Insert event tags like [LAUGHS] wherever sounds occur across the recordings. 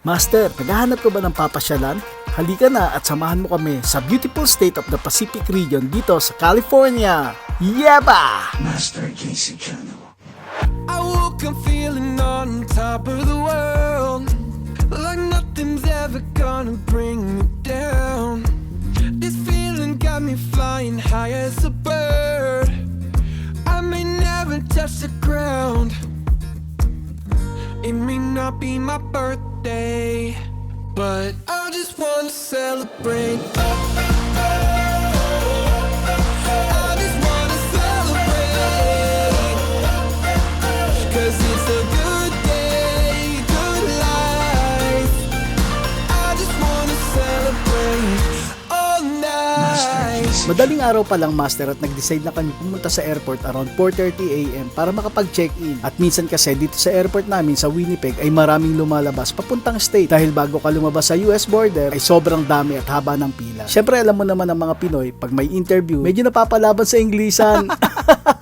Master, naghahanap ka ba ng papasyalan? Halika na at samahan mo kami sa beautiful state of the Pacific region dito sa California. Yaba! Master Casey Channel. I woke up feeling on top of the world. Like nothing's ever gonna bring me down. This feeling got me flying high as a bird. I may never touch the ground. It may not be my birthday, but I just wanna celebrate. Uh, Madaling araw pa lang master at nag-decide na kami pumunta sa airport around 4.30am para makapag-check-in. At minsan kasi dito sa airport namin sa Winnipeg ay maraming lumalabas papuntang state dahil bago ka lumabas sa US border ay sobrang dami at haba ng pila. Siyempre alam mo naman ang mga Pinoy, pag may interview, medyo napapalaban sa Inglesan. [LAUGHS]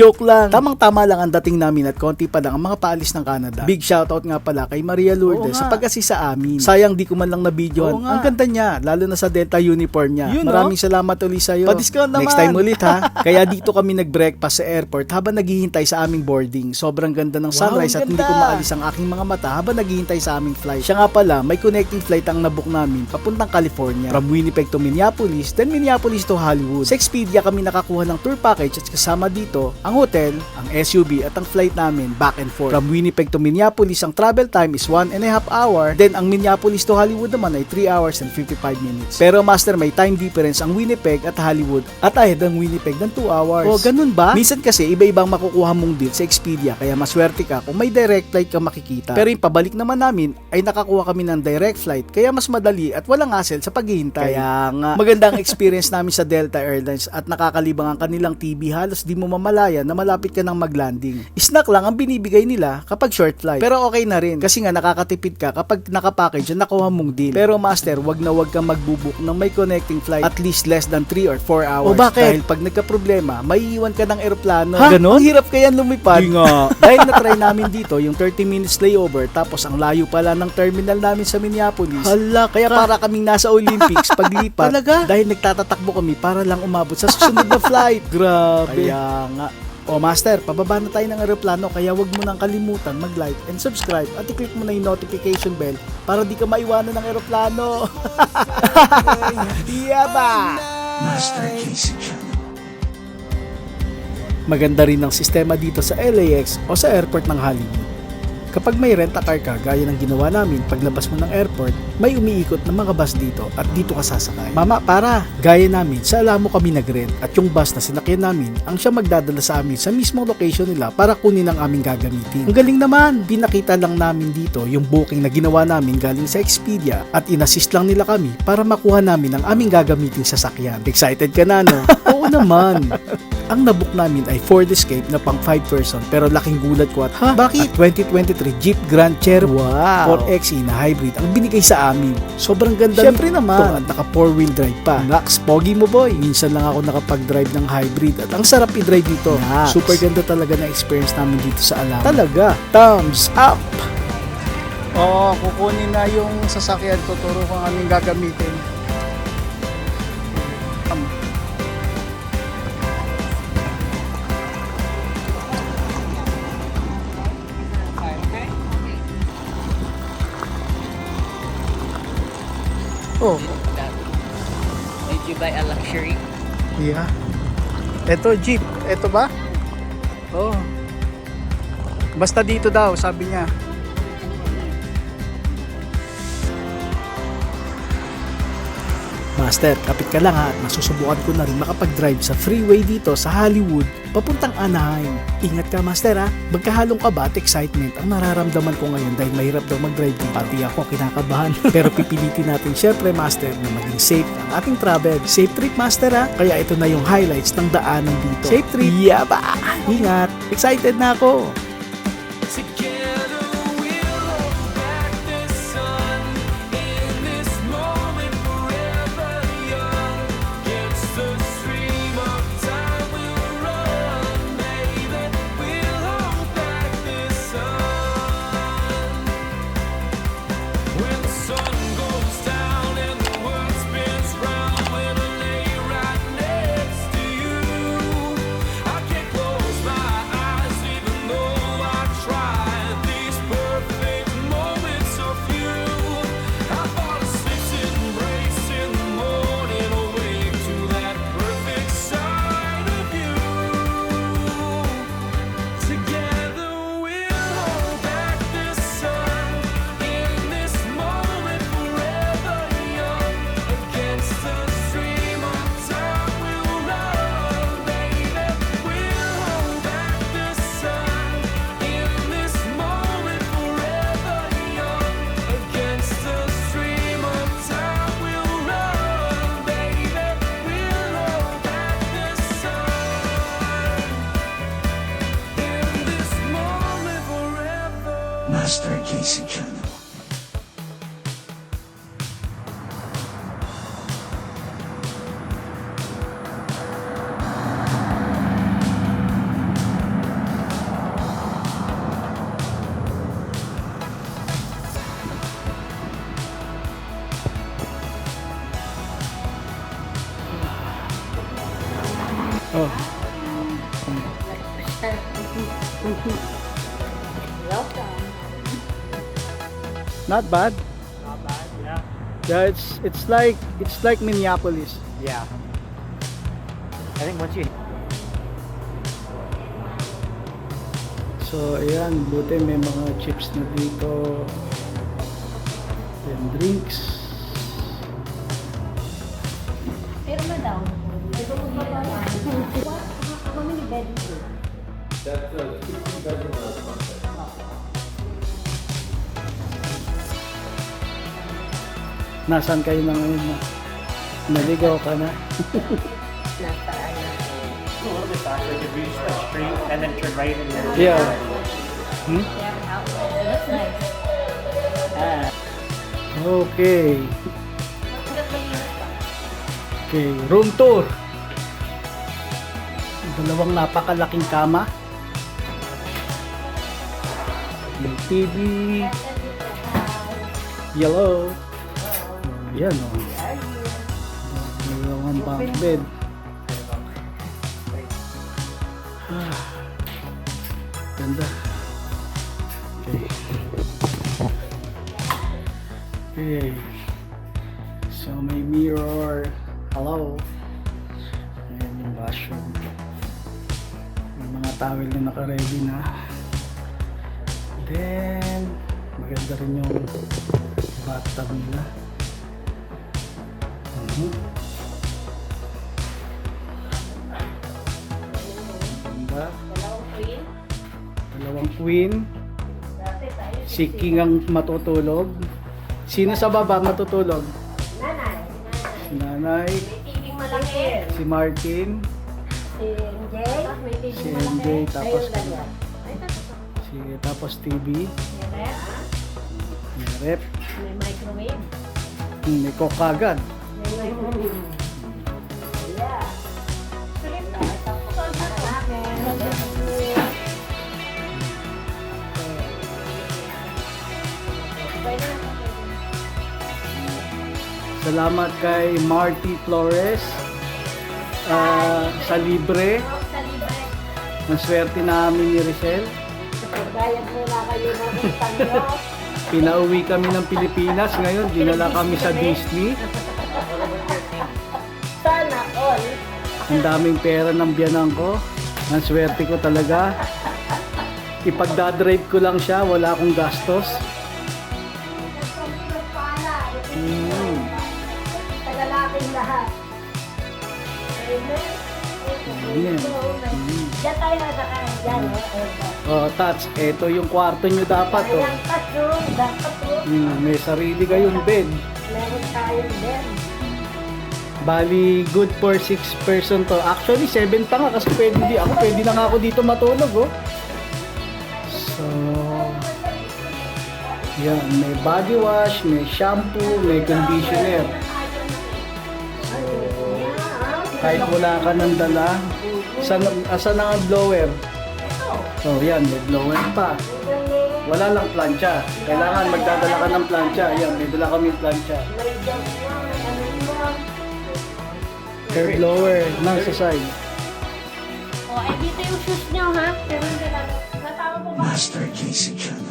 Joke lang. Tamang-tama lang ang dating namin at konti pa lang ang mga paalis ng Canada. Big shoutout nga pala kay Maria Lourdes sa pag-assist sa amin. Sayang di ko man lang na-videoan. Ang ganda niya, lalo na sa Delta uniform niya. Maraming salamat ulit sa'yo. Pa-discount Next naman. time ulit ha. Kaya dito kami nag-breakfast sa airport habang naghihintay sa aming boarding. Sobrang ganda ng sunrise at ang hindi ko ganda. maalis ang aking mga mata habang naghihintay sa aming flight. Siya nga pala, may connecting flight ang nabook namin papuntang California. From Winnipeg to Minneapolis, then Minneapolis to Hollywood. Sa Expedia kami nakakuha ng tour package at kasama dito ang hotel, ang SUV at ang flight namin back and forth. From Winnipeg to Minneapolis, ang travel time is 1 and a half hour. Then ang Minneapolis to Hollywood naman ay 3 hours and 55 minutes. Pero master, may time difference ang Winnipeg at Hollywood at ahead ang Winnipeg ng 2 hours. Oh, ganun ba? Minsan kasi iba-ibang makukuha mong deal sa Expedia kaya maswerte ka kung may direct flight ka makikita. Pero yung pabalik naman namin ay nakakuha kami ng direct flight kaya mas madali at walang hassle sa paghihintay. Kaya nga, maganda ang experience namin sa Delta Airlines at nakakalibang ang kanilang TV halos di mo mamalaya na malapit ka ng maglanding. Snack lang ang binibigay nila kapag short flight. Pero okay na rin kasi nga nakakatipid ka kapag nakapackage na nakuha mong deal. Pero master, wag na wag kang magbubuk ng may connecting flight at least less than 3 or 4 hours. O, bakit? Dahil pag nagka-problema, may iwan ka ng eroplano. Ha? Ganon? Ang hirap kaya lumipad. Nga. [LAUGHS] Dahil na-try namin dito yung 30 minutes layover tapos ang layo pala ng terminal namin sa Minneapolis. Hala Kaya para kaming nasa Olympics [LAUGHS] paglipat. Talaga? Dahil nagtatatakbo kami para lang umabot sa susunod na flight. [LAUGHS] Grabe. Kaya nga. O master, pababa na tayo ng aeroplano kaya wag mo nang kalimutan mag-like and subscribe at i-click mo na yung notification bell para di ka maiwanan ng aeroplano. [LAUGHS] Yaba! Master Casey. Maganda rin ang sistema dito sa LAX o sa airport ng Hollywood. Kapag may rent-a-car ka gaya ng ginawa namin paglabas mo ng airport, may umiikot na mga bus dito at dito ka sasakay. Mama, para! Gaya namin, sa Alamo kami nag-rent at yung bus na sinakyan namin ang siya magdadala sa amin sa mismong location nila para kunin ang aming gagamitin. Ang galing naman! Pinakita lang namin dito yung booking na ginawa namin galing sa Expedia at inassist lang nila kami para makuha namin ang aming gagamitin sasakyan. Excited ka na, no? [LAUGHS] Oo naman! Ang nabook namin ay Ford Escape na pang 5 person pero laking gulat ko at ha? Bakit? 2023 Jeep Grand Cherokee Wow. 4xe na hybrid ang binigay sa amin. Sobrang ganda Syempre nito naman. at naka 4 wheel drive pa. Nax, pogi mo boy. Minsan lang ako nakapag-drive ng hybrid at ang sarap i-drive dito. Nax. Super ganda talaga na experience namin dito sa Alam. Talaga. Thumbs up! Oo, kukunin na yung sasakyan. Tuturo kung anong gagamitin. Oh, Ito, Jeep. Ito ba? Oh. Basta dito daw, sabi niya. Master, kapit ka lang ha at masusubukan ko na rin makapag-drive sa freeway dito sa Hollywood papuntang Anaheim. Ingat ka master ha, magkahalong kaba at excitement ang nararamdaman ko ngayon dahil mahirap daw mag-drive dito. Pati ako kinakabahan. [LAUGHS] Pero pipilitin natin syempre master na maging safe ang ating travel. Safe trip master ha, kaya ito na yung highlights ng daanan dito. Safe trip! Yaba! Ingat! Excited na ako! Together Not bad. Not bad, yeah. Yeah, it's it's like it's like Minneapolis. Yeah. I think once you So, ayan, buti may mga chips na dito. Then drinks. Pero madam, ito mo ba ba? How many bedrooms? Nasaan kayo na ngayon na? Naligaw ka na? Nasa ano? and then turn right and then Yeah. Hmm? Okay. Okay, room tour. Dalawang napakalaking kama. May TV. Yellow. Yan o. Oh. Dalawang bunk bed. Ah, Ganda. Okay. Okay. So may mirror. Hello. Ayan yung washroom. May mga towel na naka-ready na. Then, maganda rin yung bathtub nila. Ganda. Dalawang queen. Dalawang. Si King ang matutulog. Sino sa baba matutulog? Nanay. Si Nanay, si Martin, Si MJ. May TV si malaki. MJ, tapos si tapos TV, May ref. may rep, May microwave. may coke agad. Salamat kay Marty Flores ah, sa libre. Ang swerte namin ni Richelle. [LAUGHS] Bayad muna kayo ng. Pinauwi kami ng Pilipinas. Ngayon, dinala kami sa Disney. Sana all. Ang daming pera ng biyanan ko. Ang swerte ko talaga. Ipagdadrive ko lang siya, wala akong gastos. Mm. Sa lalaking lahat. Amen. Amen. Diyan tayo nasakay. Diyan. oh. Oh, Tats, eto yung kwarto nyo dapat. Oh. Ayan, tatlo. Dapat po. Mm, may sarili kayong bed. Meron tayong din. Bali, good for 6 person to. Actually, 7 pa nga kasi pwede di ako. Pwede na ako dito matulog, oh. So, yan. May body wash, may shampoo, may conditioner. Kahit wala ka ng dala, asan, asan ang blower? Oh, yan. May blower pa. Wala lang plancha. Kailangan magdadala ka ng plancha. Yan, may dala kami plancha. Hair blower, nasa side. O, ay dito yung shoes nyo, ha? Pero hindi lang. Natama po ba? Master Casey Channel.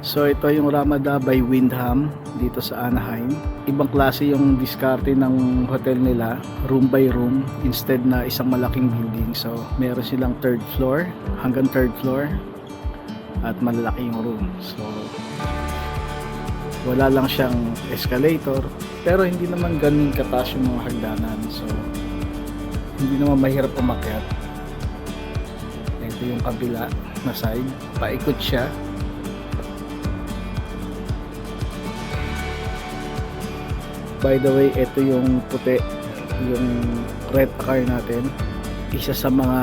So ito yung Ramada by Windham dito sa Anaheim. Ibang klase yung diskarte ng hotel nila, room by room instead na isang malaking building. So meron silang third floor hanggang third floor at malalaki yung room. So wala lang siyang escalator pero hindi naman ganun kataas yung mga hagdanan. So hindi naman mahirap umakyat. Ito yung kabila na side. Paikot siya. By the way, ito yung puti, yung red car natin. Isa sa mga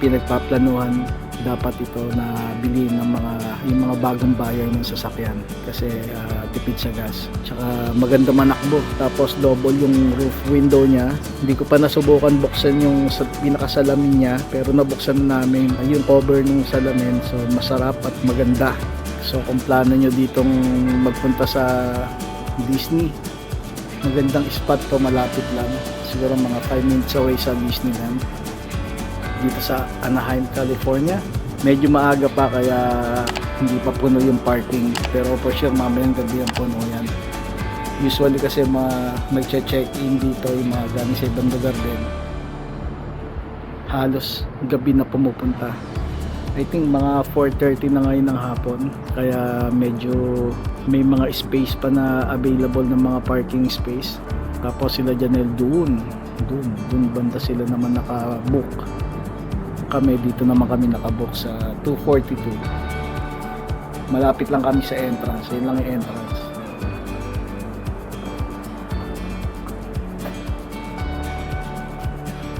pinagpaplanuhan dapat ito na bilhin ng mga yung mga bagong buyer ng sasakyan kasi ah, tipid sa gas. Tsaka maganda manakbo. Tapos double yung roof window niya. Hindi ko pa nasubukan buksan yung sa pinakasalamin niya pero nabuksan na namin yung cover ng salamin. So masarap at maganda. So kung plano nyo ditong magpunta sa Disney, magandang spot to malapit lang siguro mga 5 minutes away sa Disneyland dito sa Anaheim, California. Medyo maaga pa kaya hindi pa puno yung parking pero for sure mamayang gabi ang puno yan. Usually kasi mga nagche-check-in dito yung mga galing sa ibang lugar din. Halos gabi na pumupunta. I think mga 4.30 na ngayon ng hapon kaya medyo may mga space pa na available ng mga parking space tapos sila Janelle doon doon, doon banda sila naman nakabook kami dito naman kami nakabook sa 242 malapit lang kami sa entrance yun lang yung entrance.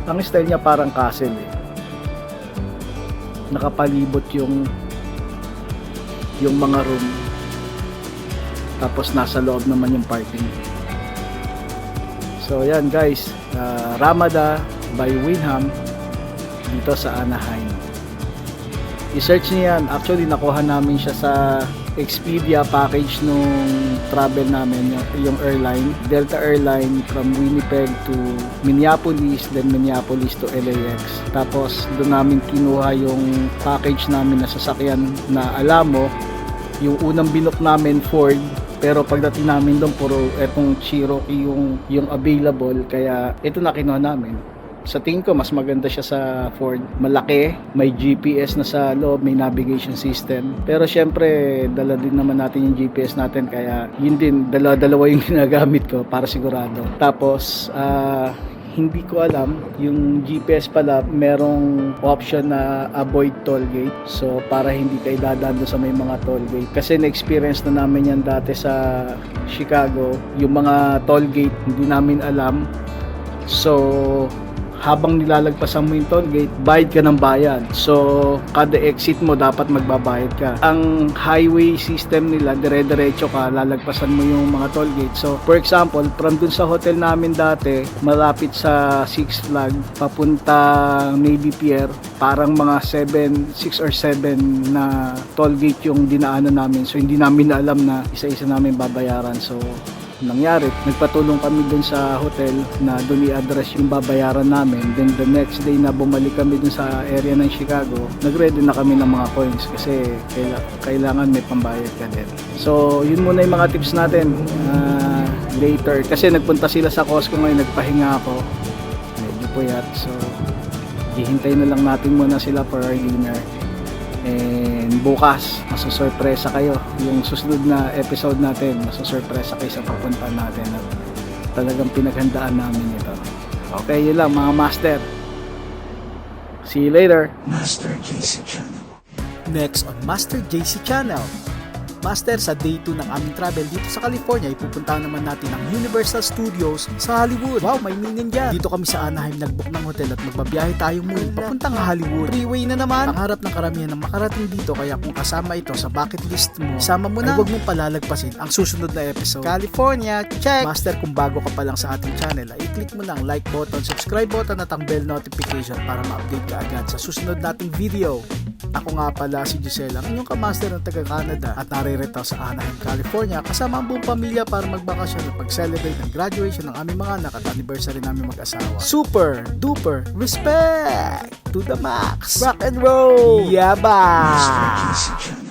Ang style niya parang castle eh. Nakapalibot yung yung mga room. Tapos nasa loob naman yung parking. So yan guys. Uh, Ramada by Winham dito sa Anaheim. I-search niyo yan. Actually nakuha namin siya sa Expedia package nung travel namin yung, airline. Delta Airline from Winnipeg to Minneapolis then Minneapolis to LAX tapos doon namin kinuha yung package namin na sasakyan na Alamo. Yung unang binok namin Ford. Pero pagdating namin doon puro etong Cherokee yung yung available. Kaya ito na kinuha namin sa tingin ko mas maganda siya sa Ford. Malaki may GPS na sa loob may navigation system. Pero syempre dala din naman natin yung GPS natin kaya yun din dalawa-dalawa yung [LAUGHS] ginagamit ko para sigurado. Tapos ah, hindi ko alam yung GPS pala merong option na avoid toll gate. So para hindi kayo dadaan doon sa may mga toll gate. Kasi na-experience na namin yan dati sa Chicago. Yung mga toll gate hindi namin alam. So habang nilalagpasan mo yung toll gate, bayad ka ng bayad. So, kada exit mo, dapat magbabayad ka. Ang highway system nila, dire-diretso ka, lalagpasan mo yung mga toll gate. So, for example, from dun sa hotel namin dati, malapit sa Six Flag, papunta Navy Pier, parang mga 7, 6 or 7 na toll gate yung dinaanan namin. So, hindi namin alam na isa-isa namin babayaran. So, nangyari, nagpatulong kami dun sa hotel na dun i-address yung babayaran namin. Then the next day na bumalik kami dun sa area ng Chicago, nag-ready na kami ng mga coins kasi kaila- kailangan may pambayad ka din. So, yun muna yung mga tips natin ah, later. Kasi nagpunta sila sa Costco ngayon, nagpahinga ako. Medyo puyat. So, hihintay na lang natin muna sila for our dinner. And bukas, masusurpresa kayo. Yung susunod na episode natin, masusurpresa kayo sa papunta natin. At talagang pinaghandaan namin ito. Okay, yun lang mga master. See you later. Master JC Channel. Next on Master JC Channel. Master, sa day 2 ng aming travel dito sa California, ipupuntahan naman natin ang Universal Studios sa Hollywood. Wow, may meaning yan. Dito kami sa Anaheim nagbook ng hotel at magbabiyahe tayo muli papuntang Hollywood. Freeway na naman. Pangarap ng karamihan ng makarating dito kaya kung kasama ito sa bucket list mo, isama mo na. Ay, huwag mong palalagpasin ang susunod na episode. California, check! Master, kung bago ka pa lang sa ating channel, ay i-click mo lang like button, subscribe button at ang bell notification para ma-update ka agad sa susunod nating video. Ako nga pala si Giselle, ang inyong kamaster ng taga Canada at naririto sa Anaheim, California kasama ang buong pamilya para magbakasyon at pag-celebrate ng graduation ng aming mga anak at anniversary namin mag-asawa. Super duper respect to the max. Rock and roll. Yaba! Channel.